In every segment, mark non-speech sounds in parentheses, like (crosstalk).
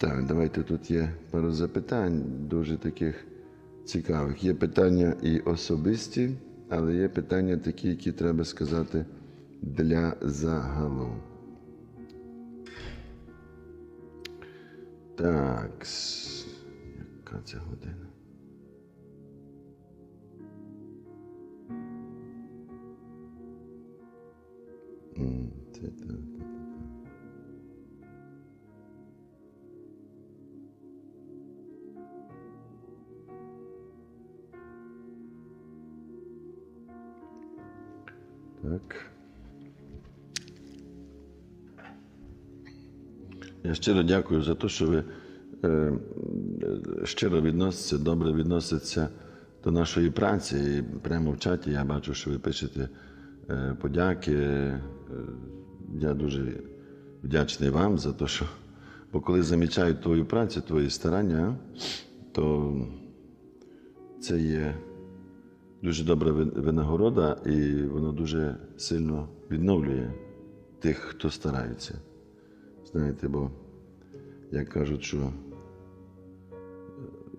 Так, давайте тут є пару запитань, дуже таких цікавих. Є питання і особисті, але є питання такі, які треба сказати для загалу. Так, яка це година? Це. Так. Я щиро дякую за те, що ви е, щиро відноситеся, добре відноситеся до нашої праці. І прямо в чаті я бачу, що ви пишете е, подяки. Е, я дуже вдячний вам за те, що бо коли замічають твою працю, твої старання, то це є дуже добра винагорода, і воно дуже сильно відновлює тих, хто старається. Знаєте, бо як кажуть, що е,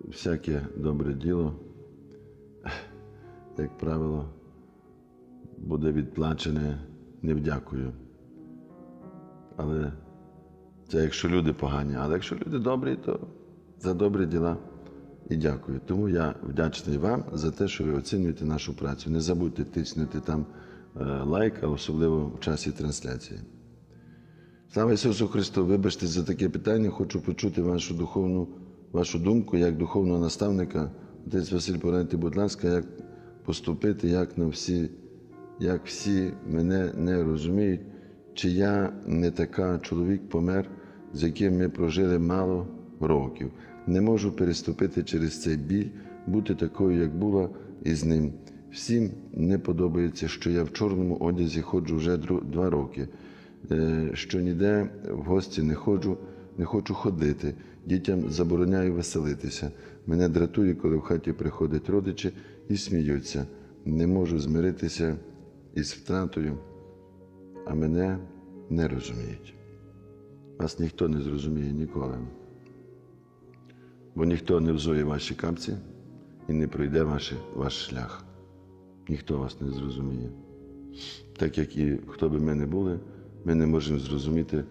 всяке добре діло, як правило, буде відплачене невдякою. Але це якщо люди погані, але якщо люди добрі, то за добрі діла і дякую. Тому я вдячний вам за те, що ви оцінюєте нашу працю. Не забудьте тиснути там е, лайк, а особливо в часі трансляції. Слава Ісусу Христу! Вибачте за таке питання. Хочу почути вашу духовну, вашу думку як духовного наставника. Отець Василь, порадьте, будь ласка, як поступити, як на всі, як всі мене не розуміють, чи я не така чоловік помер, з яким ми прожили мало років. Не можу переступити через цей біль, бути такою, як була, і з ним. Всім не подобається, що я в чорному одязі ходжу вже два роки що ніде в гості не ходжу, не хочу ходити. Дітям забороняю веселитися. Мене дратує, коли в хаті приходять родичі і сміються. Не можу змиритися із втратою, а мене не розуміють. Вас ніхто не зрозуміє ніколи. Бо ніхто не взує ваші капці і не пройде ваші, ваш шлях. Ніхто вас не зрозуміє так як і хто би ми не були, ми не можемо зрозуміти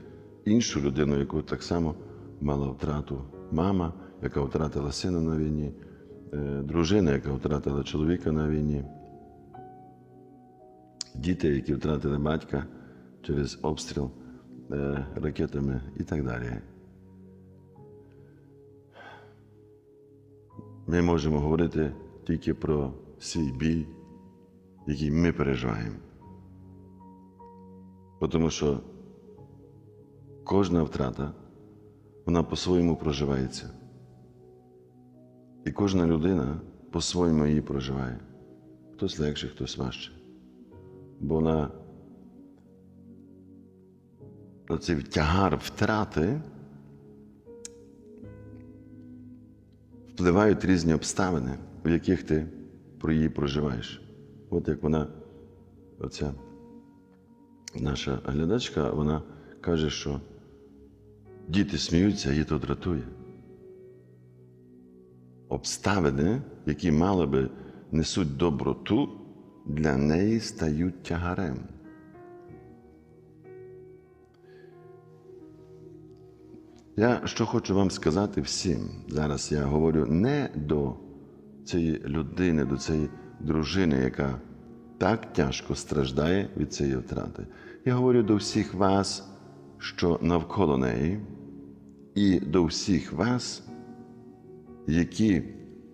іншу людину, яку так само мала втрату мама, яка втратила сина на війні, е, дружина, яка втратила чоловіка на війні, діти, які втратили батька через обстріл е, ракетами і так далі. Ми можемо говорити тільки про свій біль, який ми переживаємо. Тому що кожна втрата, вона по-своєму проживається. І кожна людина по-своєму її проживає. Хтось легше, хтось важче. Бо на цей тягар втрати впливають різні обставини, в яких ти про її проживаєш. От як вона, оця наша глядачка, вона каже, що діти сміються, а її то дратує. Обставини, які мали би несуть доброту, для неї стають тягарем. Я що хочу вам сказати всім. Зараз я говорю не до цієї людини, до цієї дружини, яка так тяжко страждає від цієї втрати. Я говорю до всіх вас, що навколо неї, і до всіх вас, які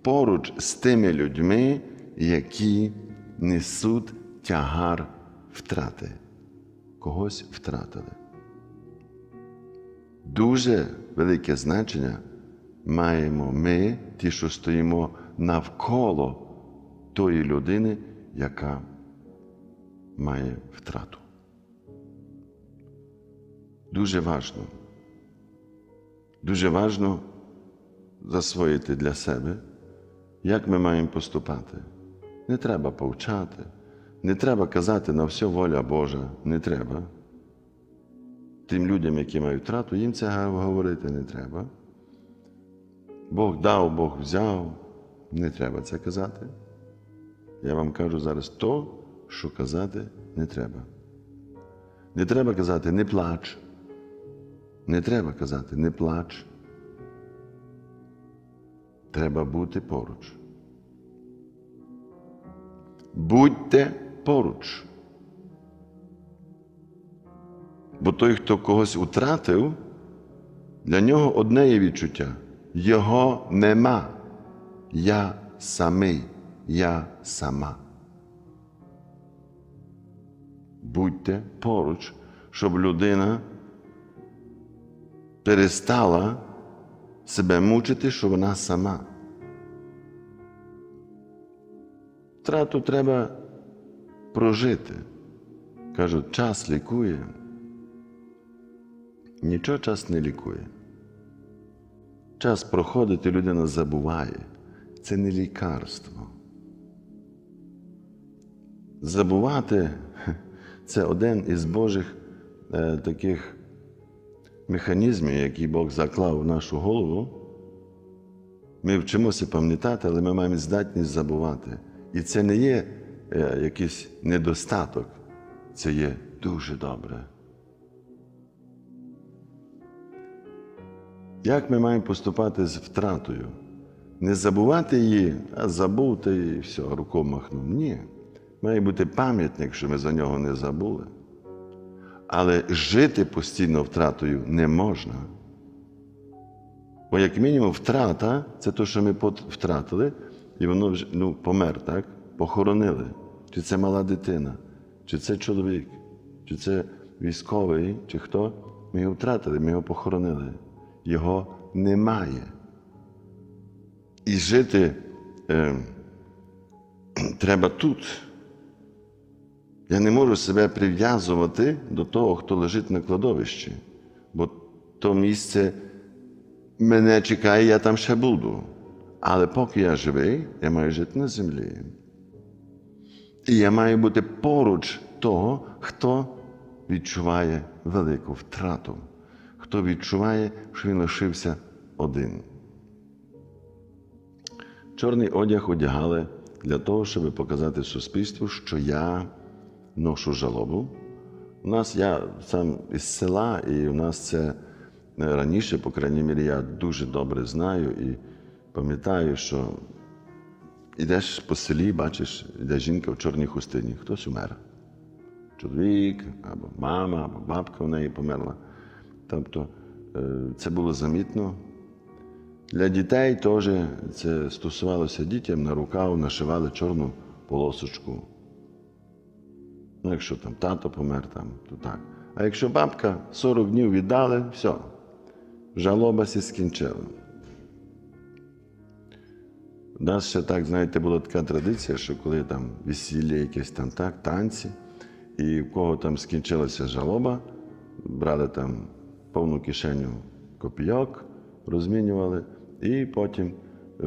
поруч з тими людьми, які несуть тягар втрати, когось втратили. Дуже велике значення маємо ми, ті, що стоїмо навколо тої людини, яка має втрату. Дуже важно. Дуже важно засвоїти для себе, як ми маємо поступати. Не треба повчати, не треба казати на все воля Божа, не треба. Тим людям, які мають втрату, їм це говорити не треба. Бог дав, Бог взяв. Не треба це казати. Я вам кажу зараз то, що казати не треба. Не треба казати не плач. Не треба казати не плач. Треба бути поруч. Будьте поруч. Бо той, хто когось втратив, для нього одне є відчуття. Його нема. Я самий, я сама. Будьте поруч, щоб людина перестала себе мучити, що вона сама. Втрату треба прожити. Кажуть, час лікує. Нічого час не лікує. Час проходить, і людина забуває. Це не лікарство. Забувати це один із Божих е, таких механізмів, які Бог заклав в нашу голову. Ми вчимося пам'ятати, але ми маємо здатність забувати. І це не є е, якийсь недостаток, це є дуже добре. Як ми маємо поступати з втратою? Не забувати її, а забув та і все, рукою махнув. Ні. Має бути пам'ятник, що ми за нього не забули. Але жити постійно втратою не можна. Бо, як мінімум, втрата це те, що ми втратили, і воно вже ну, помер, так? Похоронили. Чи це мала дитина, чи це чоловік, чи це військовий, чи хто. Ми його втратили, ми його похоронили. Його немає. І жити е, (clears throat) треба тут. Я не можу себе прив'язувати до того, хто лежить на кладовищі, бо то місце мене чекає, я там ще буду. Але поки я живий, я маю жити на землі. І я маю бути поруч того, хто відчуває велику втрату, хто відчуває, що він лишився один. Чорний одяг одягали для того, щоб показати суспільству, що я ношу жалобу. У нас я сам із села, і у нас це е, раніше, по крайній мірі, я дуже добре знаю і пам'ятаю, що йдеш по селі, бачиш, йде жінка в чорній хустині, хтось умер. Чоловік, або мама, або бабка в неї померла. Тобто е, це було замітно. Для дітей теж це стосувалося дітям на рукав нашивали чорну полосочку. Ну, якщо там тато помер, там, то так. А якщо бабка 40 днів віддали, все, жалоба сі скінчила. У нас ще так, знаєте, була така традиція, що коли там весілля, якесь там так, танці, і в кого там скінчилася жалоба, брали там повну кишеню копійок, розмінювали, і потім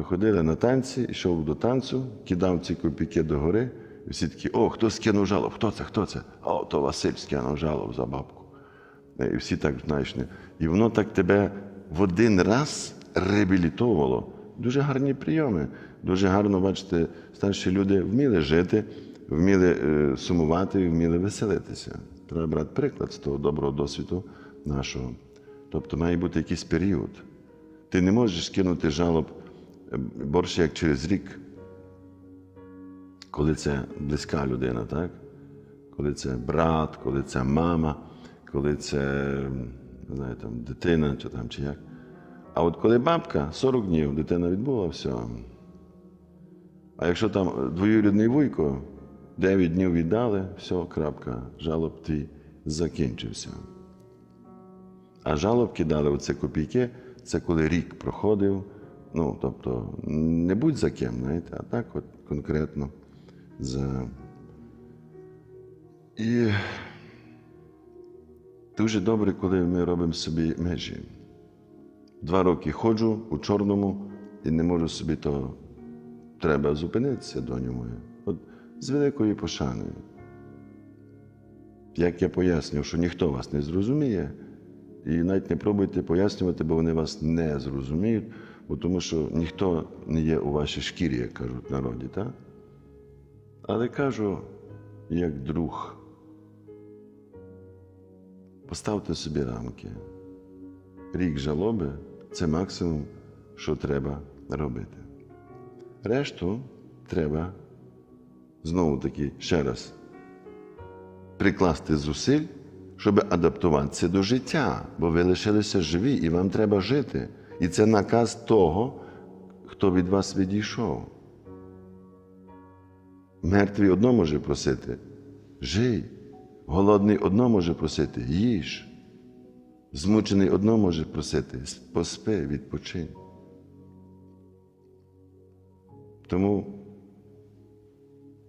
ходили на танці, йшов до танцю, кидав ці копійки догори, всі такі, о, хто скинув жалоб? Хто це? Хто це? О, то Василь скинув жалоб за бабку. І всі так, знаєш. І воно так тебе в один раз реабілітовувало. Дуже гарні прийоми. Дуже гарно, бачите, старші люди вміли жити, вміли е, сумувати, вміли веселитися. Треба брати приклад з того доброго досвіду нашого. Тобто має бути якийсь період. Ти не можеш кинути жалоб е, борше як через рік, коли це близька людина, так? коли це брат, коли це мама, коли це не знаю, там, дитина чи, там, чи як. А от коли бабка 40 днів дитина відбула, все. А якщо там двоюрідний вуйко, 9 днів віддали, все, крапка, жалоб твій закінчився. А жалоб кидали оце копійки, це коли рік проходив. Ну, тобто, не будь за ким, знаєте, а так от конкретно за. І дуже добре, коли ми робимо собі межі. Два роки ходжу у чорному і не можу собі то треба зупинитися, доню моя. От з великою пошаною. Як я пояснював, що ніхто вас не зрозуміє, і навіть не пробуйте пояснювати, бо вони вас не зрозуміють, Бо тому що ніхто не є у вашій шкірі, як кажуть в народі, так? Але кажу, як друг, поставте собі рамки. Рік жалоби це максимум, що треба робити. Решту треба знову таки ще раз прикласти зусиль, щоб адаптуватися до життя, бо ви лишилися живі і вам треба жити. І це наказ того, хто від вас відійшов. Мертвий одно може просити жий, голодний одно може просити їж. Змучений одно може просити поспи, відпочинь. Тому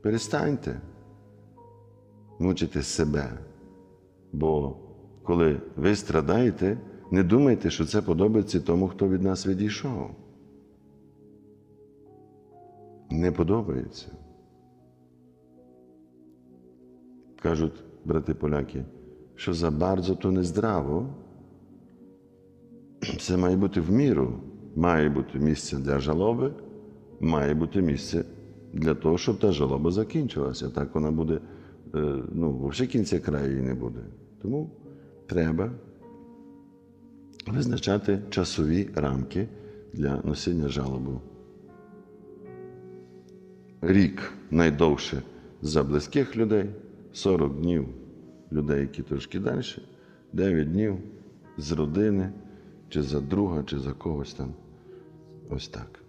перестаньте мучити себе. Бо коли ви страдаєте, не думайте, що це подобається тому, хто від нас відійшов. Не подобається. Кажуть брати поляки, що за bardzo то не здраво. Це має бути в міру. Має бути місце для жалоби, має бути місце для того, щоб та жалоба закінчилася. Так вона буде, е, ну, взагалі кінця краю не буде. Тому треба визначати часові рамки для носіння жалобу. Рік найдовше за близьких людей, 40 днів людей, які трошки далі, 9 днів з родини, чи за друга, чи за когось там. Ось так.